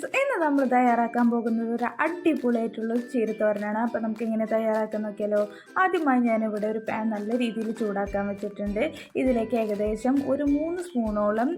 Friends ഇന്ന് നമ്മൾ തയ്യാറാക്കാൻ പോകുന്നത് ഒരു അടിപൊളിയായിട്ടുള്ള ചീരത്തോരനാണ് അപ്പോൾ നമുക്ക് എങ്ങനെ തയ്യാറാക്കാൻ നോക്കിയാലോ? ആദ്യമായി ഞാനിവിടെ ഒരു പാൻ നല്ല രീതിയിൽ ചൂടാക്കാൻ വെച്ചിട്ടുണ്ട്. ഇതിലേക്ക് ഏകദേശം ഒരു മൂന്ന് സ്പൂണോളം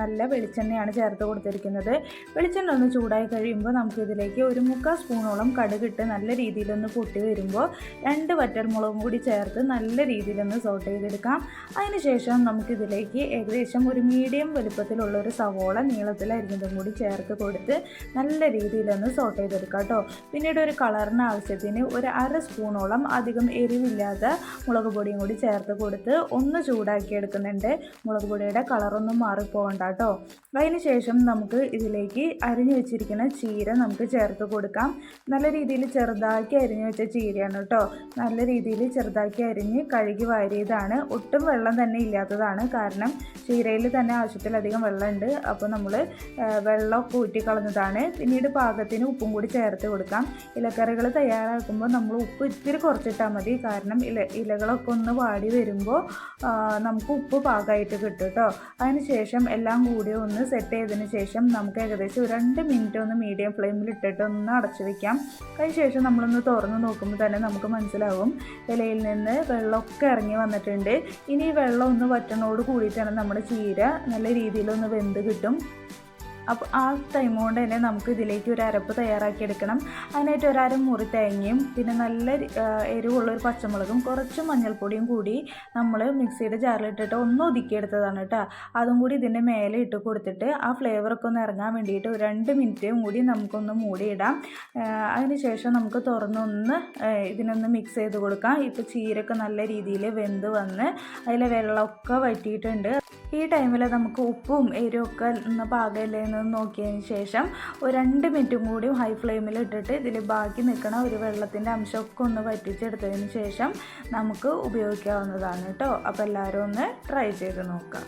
നല്ല വെളിച്ചെണ്ണയാണ് ചേർത്ത് കൊടുത്തിരിക്കുന്നത്. വെളിച്ചെണ്ണ ഒന്ന് ചൂടായി കഴിയുമ്പോൾ നമുക്കിതിലേക്ക് ഒരു മുക്കാൽ സ്പൂണോളം കടുകിട്ട് നല്ല രീതിയിലൊന്ന് പൊട്ടി വരുമ്പോൾ രണ്ട് വറ്റൽമുളകും കൂടി ചേർത്ത് നല്ല രീതിയിലൊന്ന് സോട്ട് ചെയ്തെടുക്കാം. അതിനുശേഷം നമുക്കിതിലേക്ക് ഏകദേശം ഒരു മീഡിയം വലുപ്പത്തിലുള്ള ഒരു സവോള നീളത്തിലരിഞ്ഞതും കൂടി ചേർത്ത് കൊടുത്ത് നല്ല രീതിയിലൊന്ന് സോട്ട് ചെയ്തെടുക്കാം കേട്ടോ. പിന്നീട് ഒരു കളറിന് ആവശ്യത്തിന് ഒരു അര സ്പൂണോളം അധികം എരിവില്ലാത്ത മുളക് പൊടിയും കൂടി ചേർത്ത് കൊടുത്ത് ഒന്ന് ചൂടാക്കി എടുക്കുന്നുണ്ട്. മുളക് പൊടിയുടെ കളറൊന്നും മാറിപ്പോകണ്ട കേട്ടോ. അതിന് ശേഷം നമുക്ക് ഇതിലേക്ക് അരിഞ്ഞു വെച്ചിരിക്കുന്ന ചീര നമുക്ക് ചേർത്ത് കൊടുക്കാം. നല്ല രീതിയിൽ ചെറുതാക്കി അരിഞ്ഞു വെച്ച ചീരയാണ് കേട്ടോ. നല്ല രീതിയിൽ ചെറുതാക്കി അരിഞ്ഞ് കഴുകി വാരിയതാണ്. ഒട്ടും വെള്ളം തന്നെ ഇല്ലാത്തതാണ് കാരണം ചീരയിൽ തന്നെ ആവശ്യത്തിലധികം വെള്ളമുണ്ട്. അപ്പോൾ നമ്മൾ വെള്ളമൊക്കെ ഊറ്റിക്കളഞ്ഞതാണ് പിന്നീട് പാകത്തിന് ഉപ്പും കൂടി ചേർത്ത് കൊടുക്കാം. ഇലക്കറികൾ തയ്യാറാക്കുമ്പോൾ നമ്മൾ ഉപ്പ് ഇത്തിരി കുറച്ചിട്ടാൽ മതി. കാരണം ഇല ഇലകളൊക്കെ ഒന്ന് വാടി വരുമ്പോൾ നമുക്ക് ഉപ്പ് പാകമായിട്ട് കിട്ടും കേട്ടോ അതിനുശേഷം എല്ലാം കൂടി ഒന്ന് സെറ്റ് ചെയ്തതിന് ശേഷം നമുക്ക് ഏകദേശം ഒരു രണ്ട് മിനിറ്റ് ഒന്ന് മീഡിയം ഫ്ലെയിമിൽ ഇട്ടിട്ട് ഒന്ന് അടച്ചു വെക്കാം. അതിനുശേഷം നമ്മളൊന്ന് തുറന്ന് നോക്കുമ്പോൾ തന്നെ നമുക്ക് മനസ്സിലാവും. ഇലയിൽ നിന്ന് വെള്ളമൊക്കെ ഇറങ്ങി വന്നിട്ടുണ്ട്. ഇനി ഈ വെള്ളം ഒന്ന് വറ്റണോട് കൂടിയിട്ടാണ് നമ്മുടെ ചീര നല്ല രീതിയിലൊന്ന് വെന്ത് കിട്ടും. അപ്പോൾ ആ ടൈം കൊണ്ട് തന്നെ നമുക്ക് ഇതിലേക്ക് ഒരു അരപ്പ് തയ്യാറാക്കി എടുക്കണം അതിനായിട്ട് ഒരു അര മുറി തേങ്ങയും പിന്നെ നല്ല എരിവുള്ള ഒരു പച്ചമുളകും കുറച്ച് മഞ്ഞൾപ്പൊടിയും കൂടി നമ്മൾ മിക്സിയുടെ ജാറിലിട്ടിട്ട് ഒന്ന് ഒതുക്കിയെടുത്തതാണ് കേട്ടോ. അതും കൂടി ഇതിന്റെ മേലെ ഇട്ട് കൊടുത്തിട്ട് ആ ഫ്ലേവറൊക്കെ ഒന്ന് ഇറങ്ങാൻ വേണ്ടിയിട്ട് ഒരു രണ്ട് മിനിറ്റും കൂടി നമുക്കൊന്ന് മൂടിയിടാം. അതിനുശേഷം അതിന് ശേഷം നമുക്ക് തുറന്നൊന്ന് ഇതിനൊന്ന് മിക്സ് ചെയ്ത് കൊടുക്കാം. ഇപ്പോൾ ചീരൊക്കെ നല്ല രീതിയിൽ വെന്ത് വന്ന് അതിലെ വെള്ളമൊക്കെ വറ്റിയിട്ടുണ്ട്. ഈ ടൈമിൽ നമുക്ക് ഉപ്പും എരിവൊക്കെ ഒന്ന് പാകമല്ലേ എന്ന് നോക്കിയതിന് ശേഷം ഒരു രണ്ട് മിനിറ്റും കൂടി ഹൈ ഫ്ലെയിമിൽ ഇട്ടിട്ട് ഇതിൽ ബാക്കി നിൽക്കണ ഒരു വെള്ളത്തിന്റെ അംശമൊക്കെ ഒന്ന് വറ്റിച്ചെടുത്തതിന് ശേഷം നമുക്ക് ഉപയോഗിക്കാവുന്നതാണ് കേട്ടോ. അപ്പോൾ എല്ലാവരും ഒന്ന് ട്രൈ ചെയ്ത് നോക്കാം.